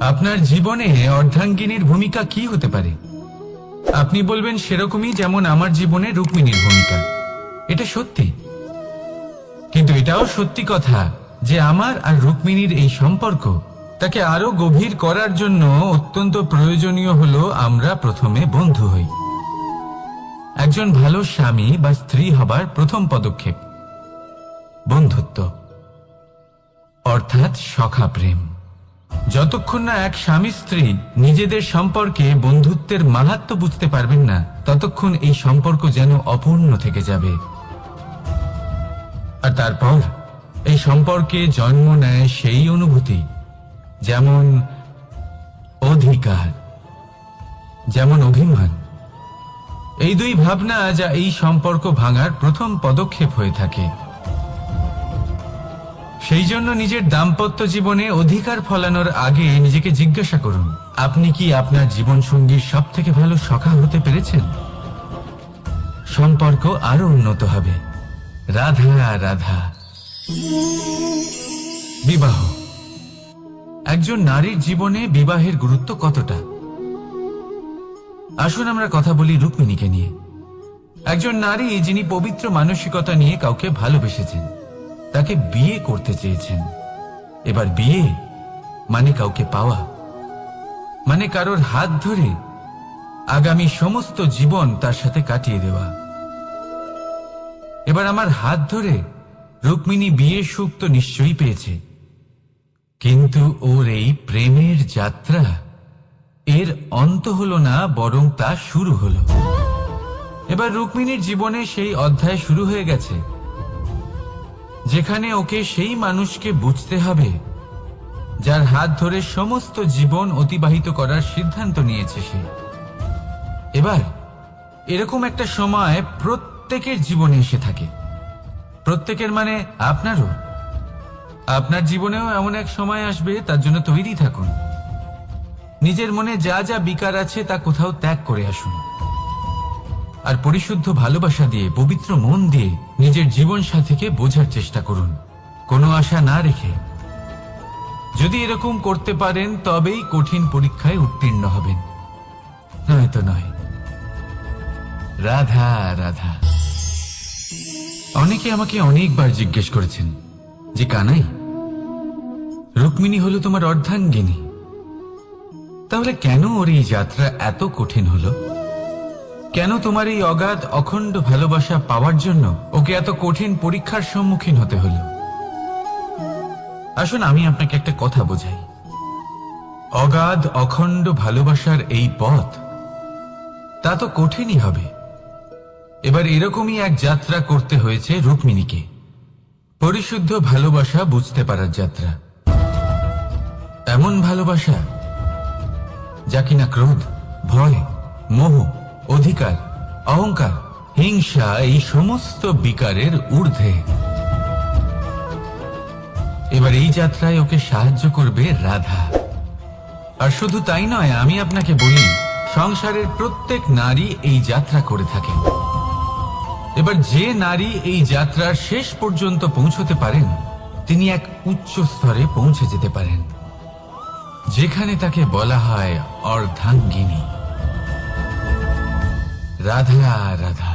আপনার জীবনে অর্ধাঙ্গিনীর ভূমিকা কি হতে পারে? আপনি বলবেন সেরকমই যেমন আমার জীবনে রুক্মিণীর ভূমিকা। এটা সত্যি। কিন্তু এটাও সত্যি কথা যে আমার আর রুক্মিণীর এই সম্পর্ক তাকে আরও গভীর করার জন্য অত্যন্ত প্রয়োজনীয় হলো আমরা প্রথমে বন্ধু হই। একজন ভালো স্বামী বা স্ত্রী হবার প্রথম পদক্ষেপ। বন্ধুত্ব। অর্থাৎ সখা প্রেম। যতক্ষণ না এক স্বামী স্ত্রী নিজেদের সম্পর্কে বন্ধুত্বের মাহাত্ম বুঝতে পারবেন না, ততক্ষণ এই সম্পর্ক যেন অপূর্ণ থেকে যাবে। আর তারপর, এই সম্পর্কে জন্ম নেয় সেই অনুভূতি, যেমন অধিকার, যেমন অভিমান। এই দুই ভাবনা যা এই সম্পর্ক ভাঙার প্রথম পদক্ষেপ হয়ে থাকে। সেই জন্য নিজের দাম্পত্য জীবনে অধিকার ফলানোর আগে নিজেকে জিজ্ঞাসা করুন, আপনি কি আপনার জীবন সঙ্গীর সব থেকে ভালো সখা হতে পেরেছেন? সম্পর্ক আরও উন্নত হবে। রাধা রাধা। বিবাহ। একজন নারীর জীবনে বিবাহের গুরুত্ব কতটা? আসুন আমরা কথা বলি রুক্মিণীকে নিয়ে। একজন নারী যিনি পবিত্র মানসিকতা নিয়ে কাউকে ভালোবেসেছেন তাকে বিয়ে করতে চেয়েছেন। এবার বিয়ে মানে কাউকে পাওয়া। মানে কারোর হাত ধরে আগামী সমস্ত জীবন তার সাথে কাটিয়ে দেওয়া। এবার আমার হাত ধরে রুক্মিণী বিয়ে সুখ তো নিশ্চয়ই পেয়েছে। কিন্তু ওর এই প্রেমের যাত্রা এর অন্ত হলো না, বরং তা শুরু হলো। এবার রুক্মিণীর জীবনে সেই অধ্যায় শুরু হয়ে গেছে। যেখানে ওকে সেই মানুষকে বুঝতে হবে, যার হাত ধরে সমস্ত জীবন অতিবাহিত করার সিদ্ধান্ত নিয়েছে সে। এবার, এরকম একটা সময় প্রত্যেকের জীবনে এসে থাকে। প্রত্যেকের মানে আপনারও। আপনার জীবনেও এমন এক সময় আসবে, তার জন্য তৈরি থাকুন। নিজের মনে যা যা বিকার আছে তা কোথাও ত্যাগ করে আসুন। আর পরিশুদ্ধ ভালোবাসা দিয়ে, পবিত্র মন দিয়ে নিজের জীবন সাথীকে বোঝার চেষ্টা করুন। কোনো আশা না রেখে। যদি এরকম করতে পারেন, তবেই কঠিন পরীক্ষায় উত্তীর্ণ হবেন। নয়তো নয়। রাধা রাধা। অনেকে আমাকে অনেকবার জিজ্ঞেস করেছেন, যে কানাই, রুক্মিণী হলো তোমার অর্ধাঙ্গিনী। তাহলে কেন ওর এই যাত্রা এত কঠিন হলো? কেন তোমার এই অগাধ, অখণ্ড ভালোবাসা পাওয়ার জন্য ওকে এত কঠিন পরীক্ষার সম্মুখীন হতে হলো? আসুন, আমি আপনাকে একটা কথা বোঝাই। অগাধ, অখণ্ড ভালোবাসার এই পথ, তা তো কঠিনই হবে। এবার এরকমই এক যাত্রা করতে হয়েছে রুক্মিণীকে। পরিশুদ্ধ ভালোবাসা বুঝতে পারার যাত্রা। এমন ভালোবাসা, যা কিনা ক্রোধ, ভয়, মোহ অধিকার, অহংকার, হিংসা, এই সমস্ত বিকারের ঊর্ধ্বে। এবার এই যাত্রায় ওকে সাহায্য করবে রাধা। আর শুধু তাই নয়, আমি আপনাকে বলি, সংসারের প্রত্যেক নারী এই যাত্রা করে থাকেন এবার যে নারী এই যাত্রার শেষ পর্যন্ত পৌঁছতে পারেন, তিনি এক উচ্চ স্তরে পৌঁছে যেতে পারেন, যেখানে তাকে বলা হয় অর্ধাঙ্গিনী। রাধা রাধা।